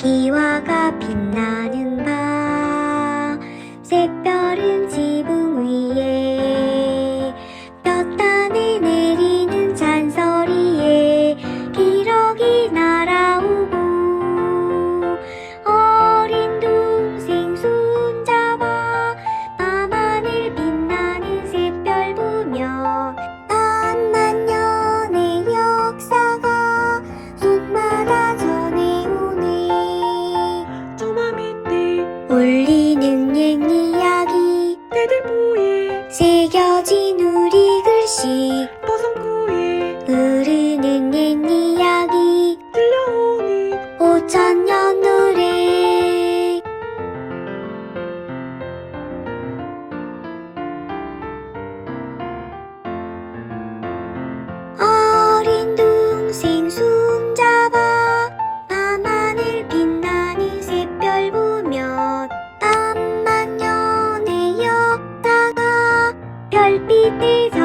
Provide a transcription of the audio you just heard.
기와가 빛나는 밤. 새별은 울리는 옛 이야기. 대들보에 새겨진 우리 글씨. 보성구에 흐르는 옛 이야기. 들려오는 오천년 노래. পাল্পিতে